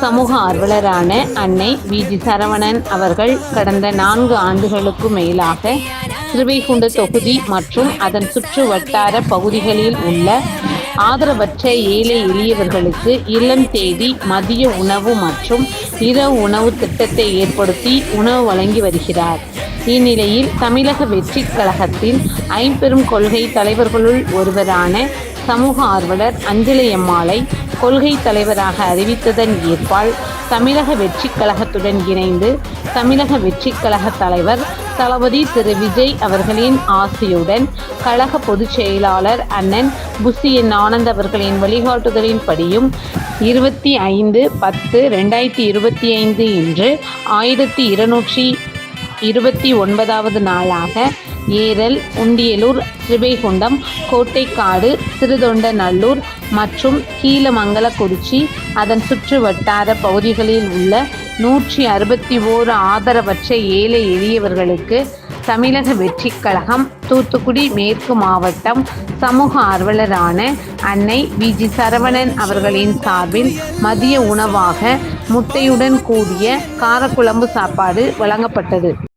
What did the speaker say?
சமூக ஆர்வலரான அன்னை we. G. Saravanan அவர்கள் கடந்த நான்கு ஆண்டுகளுக்கு மேலாக திருவைகுண்ட தொகுதி மற்றும் அதன் சுற்று வட்டார பகுதிகளில் உள்ள ஆதரவற்ற ஏழை எளியவர்களுக்கு இல்லம் தேதி மதிய உணவு மற்றும் இரவு உணவு திட்டத்தை ஏற்படுத்தி உணவு வழங்கி வருகிறார். இந்நிலையில் தமிழக வெற்றி கழகத்தின் ஐம்பெரும் கொள்கை தலைவர்களுள் ஒருவரான சமூக ஆர்வலர் அஞ்சலி அம்மாளை கொள்கை தலைவராக அறிவித்ததன் ஏற்பால் தமிழக வெற்றிக் கழகத்துடன் இணைந்து தமிழக வெற்றி கழக தலைவர் தளபதி திரு விஜய் அவர்களின் ஆசையுடன் கழக பொதுச் செயலாளர் அண்ணன் புசி என் ஆனந்த் அவர்களின் வழிகாட்டுதலின்படியும் இருபத்தி ஐந்து பத்து ரெண்டாயிரத்தி இருபத்தி ஐந்து இன்று ஆயிரத்தி இருநூற்றி இருபத்தி ஒன்பதாவது நாளாக ஏரல் உண்டியலூர் ஸ்ரீவைகுண்டம் கோட்டைக்காடு சிறுதொண்டநல்லூர் மற்றும் கீழமங்கலக்குறிச்சி அதன் சுற்று வட்டார பகுதிகளில் உள்ள நூற்றி அறுபத்தி ஓரு ஆதரவற்ற ஏழை எளியவர்களுக்கு தமிழக வெற்றிக் கழகம் தூத்துக்குடி மேற்கு மாவட்டம் சமூக ஆர்வலரான அன்னை வி. ஜி. சரவணன் அவர்களின் சார்பில் மதிய உணவாக முட்டையுடன் கூடிய காரக்குழம்பு சாப்பாடு வழங்கப்பட்டது.